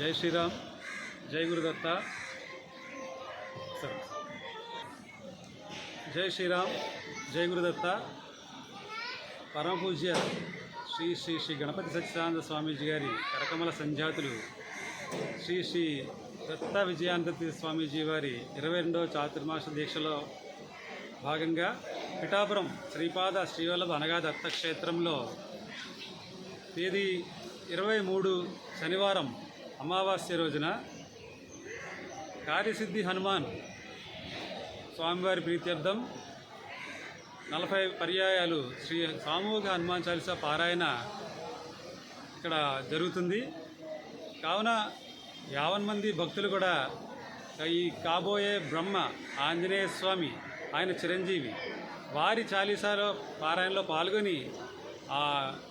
జై శ్రీరామ్. జై గురుదత్త. సరే. జై శ్రీరామ్. జై గురుదత్త. పరమపూజ్య శ్రీ శ్రీ శ్రీ గణపతి సత్యానంద స్వామీజీ గారి కరకమల సంజాతులు శ్రీ శ్రీ దత్త విజయాంతతి స్వామీజీ వారి ఇరవై రెండవ చాతుర్మాస దీక్షలో భాగంగా పిఠాపురం శ్రీపాద శ్రీవల్లభ అనగా దత్తక్షేత్రంలో తేదీ ఇరవై మూడు శనివారం అమావాస్య రోజున కార్యసిద్ధి హనుమాన్ స్వామివారి ప్రీత్యర్థం. నలభై పర్యాయాలు శ్రీ సామూహిక హనుమాన్ చాలీసా పారాయణ ఇక్కడ జరుగుతుంది. కావున యావన్ మంది భక్తులు కూడా ఈ కాబోయే బ్రహ్మ ఆంజనేయ స్వామి ఆయన చిరంజీవి వారి చాలీసాలో పారాయణలో పాల్గొని ఆ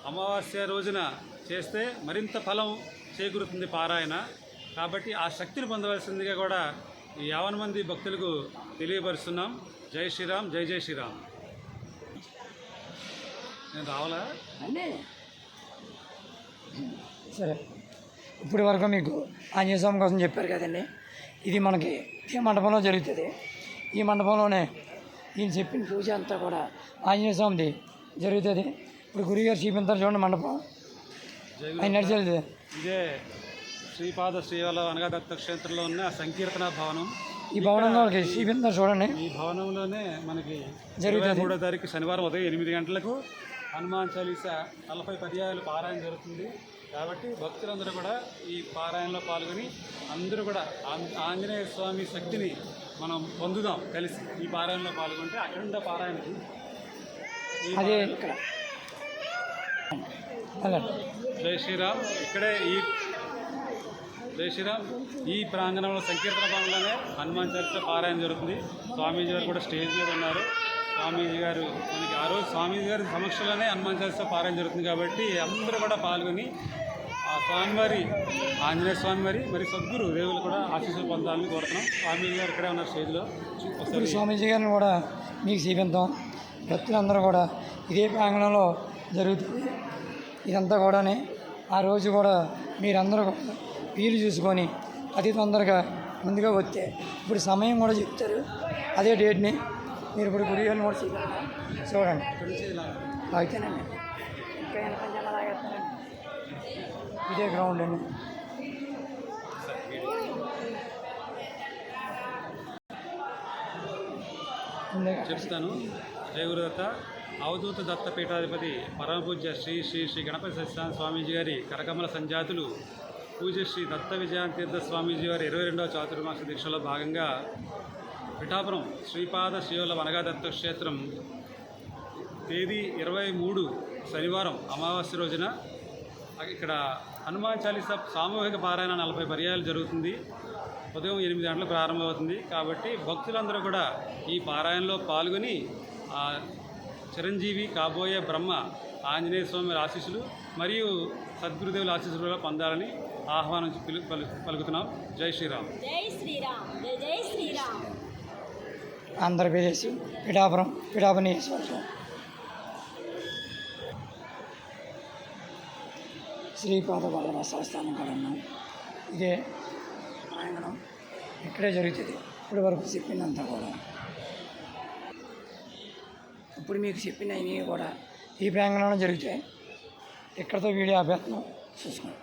అమావాస్య రోజున చేస్తే మరింత ఫలం చేకూరుతుంది పారాయణ. కాబట్టి ఆ శక్తిని పొందవలసిందిగా కూడా ఈ యావన్ మంది భక్తులకు తెలియపరుస్తున్నాం. జై శ్రీరామ్ జై జై శ్రీరామ్. నేను రావాలా? సరే. ఇప్పటి వరకు మీకు ఆంజనేయ స్వామి కోసం చెప్పారు కదండి. ఇది మనకి ఈ మండపంలో జరుగుతుంది. ఈ మండపంలోనే ఈయన చెప్పిన పూజ అంతా కూడా ఆంజనేయ స్వామిది జరుగుతుంది. ఇప్పుడు గురుగారు చూపించారు చూడండి మండపం. ఇదే శ్రీపాద శ్రీవల్ల అనగా దత్త క్షేత్రంలో ఉన్న సంకీర్తన భవనం. ఈ భవనంలో చూడండి. ఈ భవనంలోనే మనకి. ఇరవై మూడో తారీఖు శనివారం ఉదయం ఎనిమిది గంటలకు హనుమాన్ చాలీసా నలభై పర్యాయాలు పారాయణ జరుగుతుంది. కాబట్టి భక్తులందరూ కూడా ఈ పారాయణలో పాల్గొని అందరూ కూడా ఆంజనేయ స్వామి శక్తిని మనం పొందుదాం కలిసి ఈ పారాయణలో పాల్గొంటే అఖండ పారాయణకి ఈ అదే జై శ్రీరామ్. ఇక్కడే ఈ జై శ్రీరామ్. ఈ ప్రాంగణంలో సంకీర్తన భవనంలోనే హనుమాన్ చరిత్ర పారాయణ జరుగుతుంది. స్వామీజీ గారు కూడా స్టేజ్ మీద ఉన్నారు. స్వామీజీ గారు మనకి ఆ రోజు స్వామీజీ గారి సమక్షంలోనే హనుమాన్ చరిత్ర పారాయణ జరుగుతుంది కాబట్టి అందరూ కూడా పాల్గొని ఆ స్వామివారి ఆంజనేయ స్వామివారి మరి సద్గురు దేవులు కూడా ఆశీస్సులు పొందాలని కోరుతున్నాం. స్వామీజీ గారు ఇక్కడే ఉన్నారు స్టేజ్లో చూ- ఇప్పుడు స్వామీజీ గారిని కూడా మీకు చూపిద్దాం భక్తులందరూ కూడా ఇదే ప్రాంగణంలో జరుగుతుంది. ఇదంతా కూడానే ఆ రోజు కూడా మీరందరూ వీలు చూసుకొని అతి తొందరగా ముందుగా వస్తే ఇప్పుడు సమయం కూడా చెప్తారు. అదే డేట్ని మీరు ఇప్పుడు గుడి వెళ్ళి కూడా చూడండి. చూడండి ఇదే గ్రౌండ్ అండి. చెప్తాను. జయ అవధూత దత్తపీఠాధిపతి పరమపూజ్య శ్రీ శ్రీ శ్రీ గణపతి సత్యనారాయణ స్వామీజీ గారి కరకమల సంజాతులు పూజ శ్రీ దత్త విజయాంతీర్థ స్వామీజీ వారి ఇరవై రెండవ చాతుర్మాస దీక్షలో భాగంగా పిఠాపురం శ్రీపాద శ్రీవల్ల వనగా దత్త క్షేత్రం తేదీ ఇరవై మూడు శనివారం అమావాస్య రోజున ఇక్కడ హనుమాన్ చాలీసా సామూహిక పారాయణ నలభై పర్యాయాలు జరుగుతుంది. ఉదయం ఎనిమిది గంటలకు ప్రారంభమవుతుంది. కాబట్టి భక్తులందరూ కూడా ఈ పారాయణలో పాల్గొని చిరంజీవి కాబోయే బ్రహ్మ ఆంజనేయ స్వామి ఆశీస్సులు మరియు సద్గురుదేవుల ఆశీస్సులు కూడా పొందాలని ఆహ్వానం పిలు పలు పలుకుతున్నాం. జై శ్రీరామ్. జై శ్రీరామ్. జై జై శ్రీరామ్. ఆంధ్రప్రదేశ్ పిఠాపురం పిఠాపురం నియోజకవర్గం శ్రీపాద వల్లభ సంస్థానం కూడా ఉన్నాం. ఇదే ప్రాంగణం ఇక్కడే జరుగుతుంది. ఇప్పటి వరకు చెప్పిందంతా కూడా. ఇప్పుడు మీకు చెప్పినవి కూడా ఈ ప్రాంగణంలో జరుగుతాయి ఇక్కడతో వీడియో అభ్యర్థనం చూసుకున్నాం